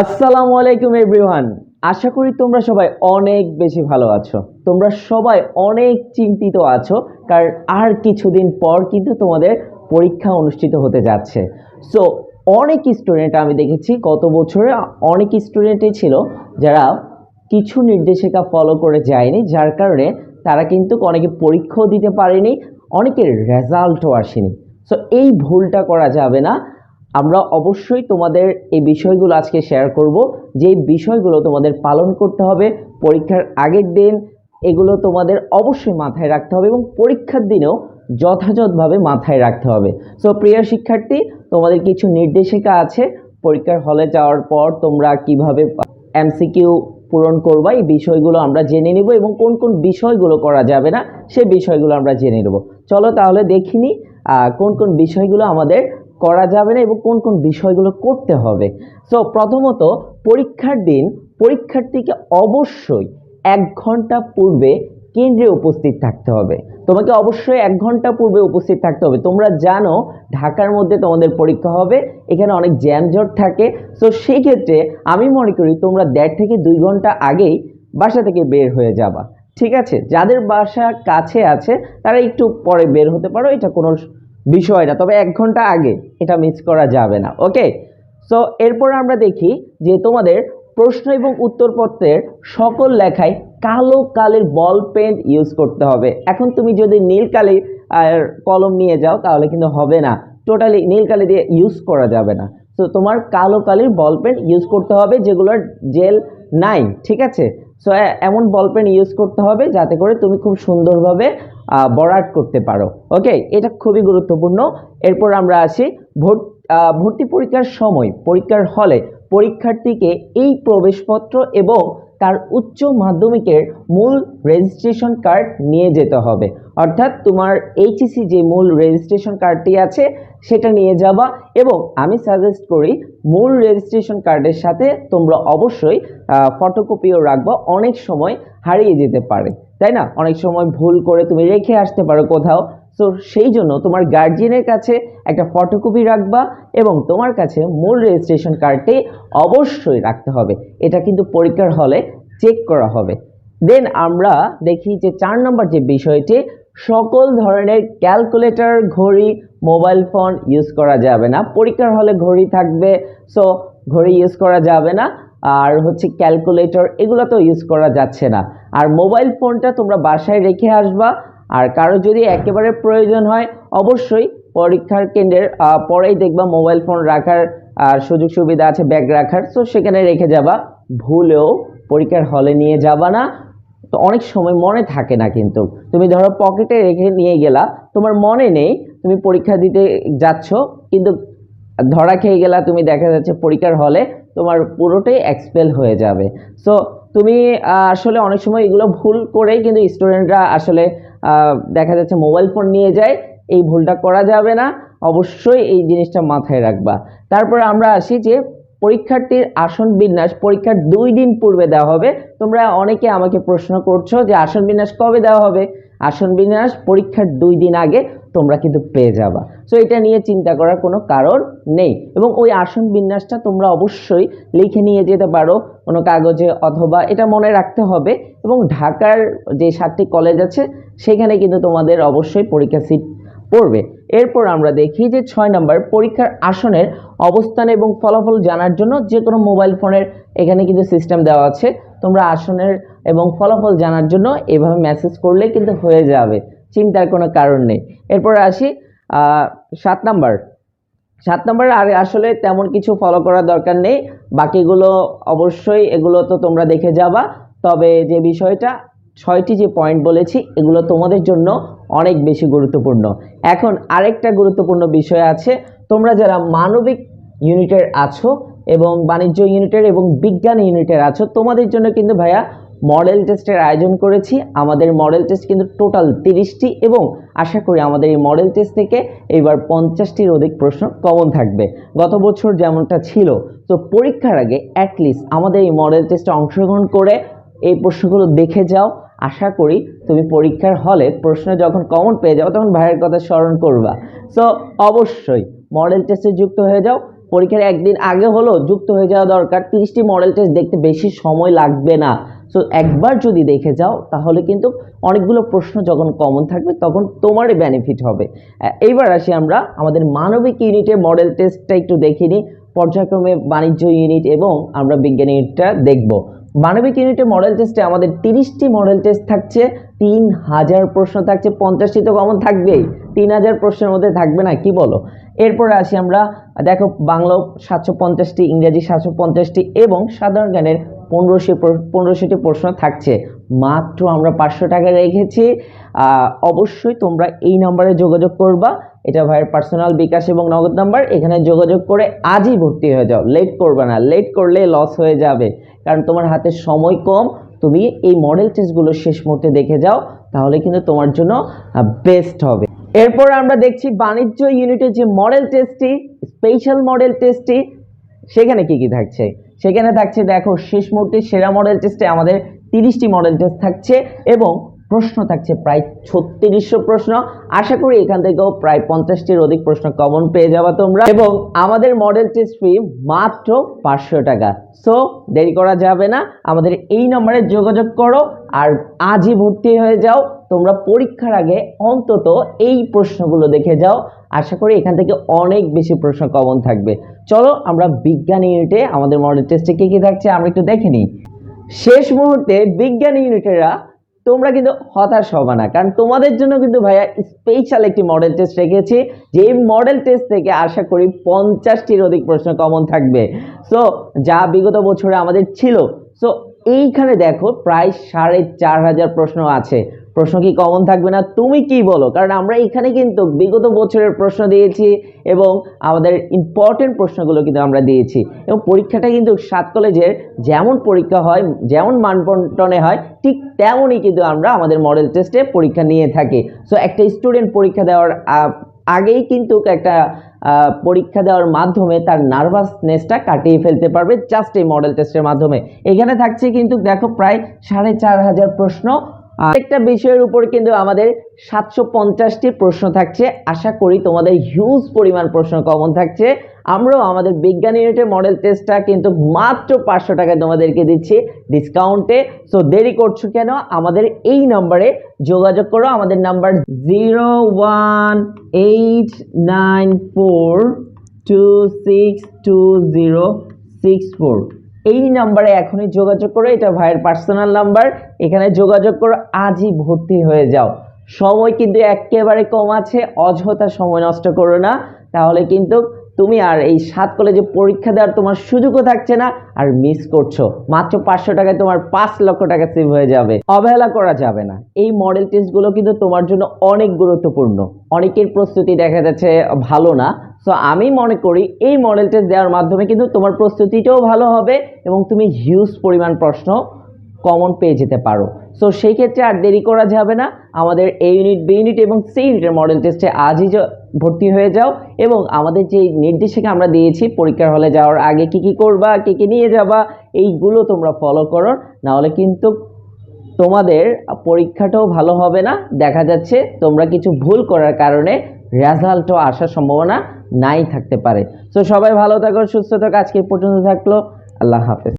আসসালামু আলাইকুম এভরিওয়ান। আশা করি তোমরা সবাই অনেক বেশি ভালো আছো। তোমরা সবাই অনেক চিন্তিত আছো, কারণ আর কিছুদিন পর কিন্তু তোমাদের পরীক্ষা অনুষ্ঠিত হতে যাচ্ছে। সো অনেক স্টুডেন্ট আমি দেখেছি, গত বছরে অনেক স্টুডেন্টই ছিল, যারা কিছু নির্দেশিকা ফলো করে যায়নি, যার কারণে তারা কিন্তু অনেকে পরীক্ষাও দিতে পারেনি, অনেকের রেজাল্টও আসেনি। সো এই ভুলটা করা যাবে না। আমরা অবশ্যই তোমাদের এই বিষয়গুলো আজকে শেয়ার করব। যে বিষয়গুলো তোমাদের পালন করতে হবে, পরীক্ষার আগের দিন এগুলো তোমাদের অবশ্যই মাথায় রাখতে হবে এবং পরীক্ষার দিনেও যথাযথভাবে মাথায় রাখতে হবে। সো প্রিয় শিক্ষার্থী, তোমাদের কিছু নির্দেশিকা আছে। পরীক্ষার হলে যাওয়ার পর তোমরা কীভাবে এমসিকিউ পূরণ করবা, এই বিষয়গুলো আমরা জেনে নেব এবং কোন কোন বিষয়গুলো করা যাবে না, সেই বিষয়গুলো আমরা জেনে নেব। চলো তাহলে দেখিনি কোন কোন বিষয়গুলো আমাদের করা যাবে না এবং কোন কোন বিষয়গুলো করতে হবে। সো প্রথমত পরীক্ষার দিন, পরীক্ষার্থীকে অবশ্যই এক ঘণ্টা পূর্বে কেন্দ্রে উপস্থিত থাকতে হবে। তোমাকে অবশ্যই এক ঘণ্টা পূর্বে উপস্থিত থাকতে হবে। তোমরা জানো ঢাকার মধ্যে তোমাদের পরীক্ষা হবে, এখানে অনেক জ্যামজট থাকে। সো সেই ক্ষেত্রে আমি মনে করি তোমরা দেড় থেকে দুই ঘণ্টা আগেই বাসা থেকে বের হয়ে যাবা। ঠিক আছে? যাদের বাসা কাছে আছে, তারা একটু পরে বের হতে পারো। এটা কোনো বিষয় না তবে এক ঘণ্টা আগে এটা মিস করা যাবে না ওকে সো এরপর আমরা দেখি যে তোমাদের প্রশ্ন এবং উত্তরপত্রের সকল লেখায় কালো কালের বল পেন ইউজ করতে হবে। এখন তুমি যদি নীল কালি আর কলম নিয়ে যাও, তাহলে কিন্তু হবে না। টোটালি নীল কালি দিয়ে ইউজ করা যাবে না। তো তোমার কালো কালির বল পেন ইউজ করতে হবে, যেগুলোর জেল নাই, ঠিক আছে? সো এমন বল পেন ইউজ করতে হবে যাতে করে তুমি খুব সুন্দরভাবে বরাট করতে পারো। ওকে এটা খুবই গুরুত্বপূর্ণ। এরপর আমরা আসি ভর্তি পরীক্ষার সময়, পরীক্ষার হলে পরীক্ষার্থীকে এই প্রবেশপত্র এবং তার উচ্চ মাধ্যমিকের মূল রেজিস্ট্রেশন কার্ড নিয়ে যেতে হবে। অর্থাৎ তোমার এইচএসি যে মূল রেজিস্ট্রেশন কার্ডটি আছে, সেটা নিয়ে যাবা এবং আমি সাজেস্ট করি মূল রেজিস্ট্রেশন কার্ডের সাথে তোমরা অবশ্যই ফটোকপিও রাখবা। অনেক সময় হারিয়ে যেতে পারে। তাই না? অনেক সময় ভুল করে তুমি রেখে আসতে পারো কোথাও। তো সেই জন্য তোমার গার্জিয়ানের কাছে একটা ফটোকপি রাখবা এবং তোমার কাছে মূল রেজিস্ট্রেশন কার্ডটি অবশ্যই রাখতে হবে। এটা কিন্তু পরীক্ষার হলে চেক করা হবে। দেন আমরা দেখি যে চার নম্বর যে বিষয়টি, সকল ধরনের ক্যালকুলেটর ঘড়ি মোবাইল ফোন ইউজ করা যাবে না। পরীক্ষার হলে ঘড়ি থাকবে সো ঘড়ি ইউজ করা যাবে না। আর হচ্ছে ক্যালকুলেটর এগুলো তো ইউজ করা যাচ্ছে না। আর মোবাইল ফোনটা তোমরা বাসায় রেখে আসবা। আর কারও যদি একেবারে প্রয়োজন হয়, অবশ্যই পরীক্ষার কেন্দ্রের পরেই দেখবা মোবাইল ফোন রাখার আর সুযোগ সুবিধা আছে, ব্যাগ রাখার। তো সেখানে রেখে যাবা, ভুলেও পরীক্ষার হলে নিয়ে যাবা না। তো অনেক সময় মনে থাকে না কিন্তু। তুমি ধরো পকেটে রেখে নিয়ে গেলা, তোমার মনে নেই, তুমি পরীক্ষা দিতে যাচ্ছ, কিন্তু ধরা খেয়ে গেলা, তুমি দেখা যাচ্ছে পরীক্ষার হলে তোমার পুরোটাই এক্সপেল হয়ে যাবে। সো তুমি আসলে অনেক সময় এগুলো ভুল করেই কিন্তু স্টুডেন্টরা আসলে দেখা যাচ্ছে মোবাইল ফোন নিয়ে যায়, এই ভুলটা করা যাবে না, অবশ্যই এই জিনিসটা মাথায় রাখবা। তারপর আমরা আসি যে পরীক্ষার্থীর আসন বিন্যাস পরীক্ষার দুই দিন পূর্বে দেওয়া হবে। তোমরা অনেকে আমাকে প্রশ্ন করছ যে আসন বিন্যাস কবে দেওয়া হবে? আসন বিন্যাস পরীক্ষার দুই দিন আগে। তোমরা কিন্তু পেয়ে যাবা। সো এটা নিয়ে চিন্তা করার কোনো কারণ নেই। এবং ওই আসন বিন্যাসটা তোমরা অবশ্যই লিখে নিয়ে যেতে পারো কোনো কাগজে অথবা এটা মনে রাখতে হবে। এবং ঢাকার যে সাতটি কলেজ আছে, সেখানে কিন্তু তোমাদের অবশ্যই পরীক্ষা সিট পড়বে। এরপর আমরা দেখি যে ছয় নম্বর, পরীক্ষার আসনের অবস্থান এবং ফলাফল জানার জন্য যে কোনো মোবাইল ফোনের এখানে কিন্তু সিস্টেম দেওয়া আছে। তোমরা আসনের এবং ফলাফল জানার জন্য এভাবে মেসেজ করলে কিন্তু হয়ে যাবে। চিন্তার কোনো কারণ নেই। এরপর আসি সাত নাম্বার। সাত নম্বর, আর আসলে তেমন কিছু ফলো করার দরকার নেই। বাকিগুলো অবশ্যই এগুলো তো তোমরা দেখে যাবা। তবে যে বিষয়টা, ছয়টি যে পয়েন্ট বলেছি, এগুলো তোমাদের জন্য অনেক বেশি গুরুত্বপূর্ণ। এখন আরেকটা গুরুত্বপূর্ণ বিষয় আছে, তোমরা যারা মানবিক ইউনিটের আছো এবং বাণিজ্য ইউনিটের এবং বিজ্ঞান ইউনিটের আছো, তোমাদের জন্য কিন্তু ভাইয়া মডেল টেস্টের আয়োজন করেছি। আমাদের মডেল টেস্ট কিন্তু টোটাল তিরিশটি এবং আশা করি আমাদের এই মডেল টেস্ট থেকে এবার পঞ্চাশটির অধিক প্রশ্ন কমন থাকবে। গত বছর যেমনটা ছিল, তো পরীক্ষার আগে অ্যাটলিস্ট আমাদের এই মডেল টেস্টে অংশগ্রহণ করে এই প্রশ্নগুলো দেখে যাও। আশা করি তুমি পরীক্ষার হলে প্রশ্ন যখন কমন পেয়ে যাও তখন ভাইয়ের কথা স্মরণ করবা। সো অবশ্যই মডেল টেস্টে যুক্ত হয়ে যাও। পরীক্ষার একদিন আগে হলো যুক্ত হয়ে যাওয়া দরকার। তিরিশটি মডেল টেস্ট দেখতে বেশি সময় লাগবে না। সো একবার যদি দেখে যাও, তাহলে কিন্তু অনেকগুলো প্রশ্ন যখন কমন থাকবে, তখন তোমারই বেনিফিট হবে। এইবার আসি আমরা আমাদের মানবিক ইউনিটের মডেল টেস্টটা একটু দেখে নিই। পর্যায়ক্রমে বাণিজ্য ইউনিট এবং আমরা বিজ্ঞান ইউনিটটা দেখব। মানবিক ইউনিটের মডেল টেস্টে আমাদের তিরিশটি মডেল টেস্ট থাকছে, তিন হাজার প্রশ্ন থাকছে, পঞ্চাশটি তো কমন থাকবেই। তিন হাজার প্রশ্নের মধ্যে থাকবে না, কি বলো? এরপরে আসি আমরা, দেখো বাংলা সাতশো পঞ্চাশটি, ইংরেজি সাতশো পঞ্চাশটি এবং সাধারণ জ্ঞানের পনেরোশো পনেরোশোটি প্রশ্ন থাকছে। মাত্র আমরা পাঁচশো টাকা রেখেছি। অবশ্যই তোমরা এই নাম্বারে যোগাযোগ করবা। এটা ভাইয়ের পার্সোনাল বিকাশ এবং নগদ নাম্বার। এখানে যোগাযোগ করে আজই ভর্তি হয়ে যাও। লেট করবে না। লেট করলে লস হয়ে যাবে। কারণ তোমার হাতে সময় কম। তুমি এই মডেল টেস্টগুলো শেষ মুহূর্তে দেখে যাও। তাহলে কিন্তু তোমার জন্য বেস্ট হবে। এরপর আমরা দেখছি বাণিজ্য ইউনিটের যে মডেল টেস্টটি স্পেশাল মডেল টেস্টটি সেখানে কি কি থাকছে? সেখানে থাকছে, দেখো, শেষ মুহূর্তে সেরা মডেল টেস্টে আমাদের তিরিশটি মডেল টেস্ট থাকছে এবং প্রশ্ন থাকছে প্রায় ছত্রিশশো প্রশ্ন। আশা করি এখান থেকেও প্রায় পঞ্চাশটির অধিক প্রশ্ন কমন পেয়ে যাবা তোমরা। এবং আমাদের মডেল টেস্ট ফি মাত্র পাঁচশো টাকা। সো দেরি করা যাবে না। আমাদের এই নম্বরে যোগাযোগ করো। আর আজই ভর্তি হয়ে যাও। তোমরা পরীক্ষার আগে অন্তত এই প্রশ্নগুলো দেখে যাও। আশা করি এখান থেকে অনেক বেশি প্রশ্ন কমন থাকবে। চলো, আমরা বিজ্ঞান ইউনিটে আমাদের মডেল টেস্টে কী কী থাকছে আমরা একটু দেখে নিই। শেষ মুহূর্তে বিজ্ঞান ইউনিটেরা তোমরা কিন্তু হতাশ হবে না। কারণ তোমাদের জন্য কিন্তু ভাইয়া স্পেশাল একটি মডেল টেস্ট রেখেছি। যে মডেল টেস্ট থেকে আশা করি পঞ্চাশটির অধিক প্রশ্ন কমন থাকবে। সো যা বিগত বছরে আমাদের ছিল। সো এইখানে দেখো প্রায় সাড়ে চার হাজার প্রশ্ন আছে। প্রশ্ন কি কমন থাকবে না? তুমি কি বলো? কারণ আমরা এখানে কিন্তু বিগত বছরের প্রশ্ন দিয়েছি এবং আমাদের ইম্পর্টেন্ট প্রশ্নগুলো কিন্তু আমরা দিয়েছি। এবং পরীক্ষাটা কিন্তু সাত কলেজের যেমন পরীক্ষা হয়, যেমন মানবন্টনে হয়, ঠিক তেমনই কিন্তু আমরা আমাদের মডেল টেস্টে পরীক্ষা নিয়ে থাকি। সো একটা স্টুডেন্ট পরীক্ষা দেওয়ার আগেই কিন্তু একটা পরীক্ষা দেওয়ার মাধ্যমে তার নার্ভাসনেসটা কাটিয়ে ফেলতে পারবে জাস্ট এই মডেল টেস্টের মাধ্যমে। এখানে থাকছে কিন্তু দেখো প্রায় সাড়ে চার হাজার প্রশ্ন একটা বিষয়ের উপর কিন্তু আমাদের সাতশো পঞ্চাশটি প্রশ্ন থাকছে। আশা করি তোমাদের হিউজ পরিমাণ প্রশ্ন কমন থাকছে। আমরাও আমাদের বিজ্ঞান ইউনিটের মডেল টেস্টটা কিন্তু মাত্র পাঁচশো টাকায় তোমাদেরকে দিচ্ছি ডিসকাউন্টে সো দেরি করছ কেন? আমাদের এই নম্বরে যোগাযোগ করো। আমাদের number zero one eight nine four two six two zero six four এই নাম্বারে এখনই যোগাযোগ করো, এটা ভাইয়ের পার্সোনাল নাম্বার এখানে যোগাযোগ করো, আজই ভর্তি হয়ে যাও। সময় কিন্তু একেবারে কম আছে, অযথা সময় নষ্ট করো না। তাহলে কিন্তু তুমি আর এই সাত কলেজে পরীক্ষা দেওয়ার তোমার সুযোগও থাকছে না, আর মিস করছ। মাত্র পাঁচশো টাকায় তোমার পাঁচ লক্ষ টাকা সেভ হয়ে যাবে। অবহেলা করা যাবে না। এই মডেল টেস্টগুলো কিন্তু তোমার জন্য অনেক গুরুত্বপূর্ণ। অনেকের প্রস্তুতি দেখা যাচ্ছে ভালো না। সো আমি মনে করি এই মডেল টেস্ট দেওয়ার মাধ্যমে কিন্তু তোমার প্রস্তুতিটাও ভালো হবে এবং তুমি হিউজ পরিমাণ প্রশ্ন কমন পেয়ে যেতে পারো। সো সেই ক্ষেত্রে আর দেরি করা যাবে না। আমাদের এ ইউনিট বি ইউনিট এবং সি ইউনিটের মডেল টেস্টে আজই ভর্তি হয়ে যাও এবং আমাদের যে নির্দেশিকা আমরা দিয়েছি, পরীক্ষার হলে যাওয়ার আগে কি কি করবা, কি কি নিয়ে যাবা, এইগুলো তোমরা ফলো করো। নাহলে কিন্তু তোমাদের পরীক্ষাটাও ভালো হবে না। দেখা যাচ্ছে তোমরা কিছু ভুল করার কারণে রেজাল্টও আসার সম্ভাবনা নাই থাকতে পারে। তো সবাই ভালো থাকো সুস্থ থাকো আজকে পর্যন্ত থাকল। আল্লাহ হাফেজ।